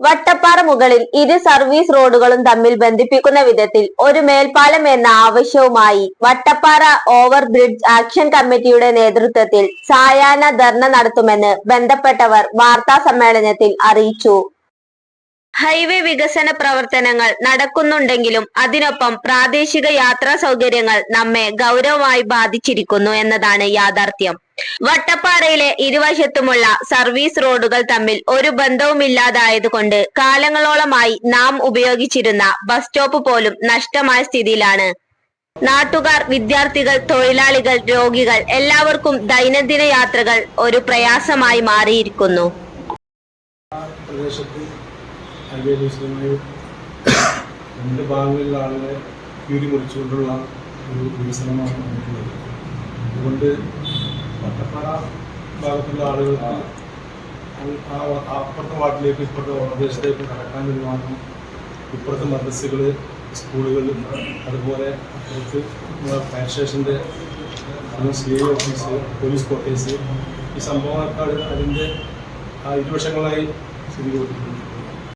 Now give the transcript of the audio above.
വട്ടപ്പാറ മുകളിൽ ഇരു സർവീസ് റോഡുകളും തമ്മിൽ ബന്ധിപ്പിക്കുന്ന വിധത്തിൽ ഒരു മേൽപ്പാലം എന്ന ആവശ്യവുമായി വട്ടപ്പാറ ഓവർ ബ്രിഡ്ജ് ആക്ഷൻ കമ്മിറ്റിയുടെ നേതൃത്വത്തിൽ സായാഹ്ന ധർണ നടത്തുമെന്ന് ബന്ധപ്പെട്ടവർ വാർത്താ സമ്മേളനത്തിൽ അറിയിച്ചു. ഹൈവേ വികസന പ്രവർത്തനങ്ങൾ നടക്കുന്നുണ്ടെങ്കിലും അതിനൊപ്പം പ്രാദേശിക യാത്രാ സൗകര്യങ്ങൾ നമ്മെ ഗൗരവമായി ബാധിച്ചിരിക്കുന്നു എന്നതാണ് യാഥാർത്ഥ്യം. വട്ടപ്പാറയിലെ ഇരുവശത്തുമുള്ള സർവീസ് റോഡുകൾ തമ്മിൽ ഒരു ബന്ധവുമില്ലാതായതുകൊണ്ട് കാലങ്ങളോളമായി നാം ഉപയോഗിച്ചിരുന്ന ബസ് സ്റ്റോപ്പ് പോലും നഷ്ടമായ സ്ഥിതിയിലാണ്. നാട്ടുകാർ വിദ്യാർത്ഥികൾ തൊഴിലാളികൾ രോഗികൾ എല്ലാവർക്കും ദൈനംദിന യാത്രകൾ ഒരു പ്രയാസമായി മാറിയിരിക്കുന്നു. ഹൈവേ വികസനമായി രണ്ട് ഭാഗങ്ങളിലുള്ള ആളുകളെ കീറി മുറിച്ചുകൊണ്ടുള്ള ഒരു വികസനമാണ് വന്നിട്ടുള്ളത് അതുകൊണ്ട് വട്ടപ്പാറ ഭാഗത്തുള്ള ആളുകൾ അപ്പുറത്തെ വാർഡിലേക്ക് ഇപ്പുറത്തെ പ്രദേശത്തേക്ക് കടക്കാൻ ഒരു മാർഗം ഇപ്പുറത്തെ മദ്രസകൾ സ്കൂളുകൾ അതുപോലെ അപ്പുറത്ത് ഫയർ സ്റ്റേഷന്റെ C I office police quarters ഈ സംഭവങ്ങളൊക്കെ അത് അതിന്റെ ഇരുവശങ്ങളായി ഇരുവശങ്ങളായി സ്ഥിതികൊണ്ടിട്ടുണ്ട്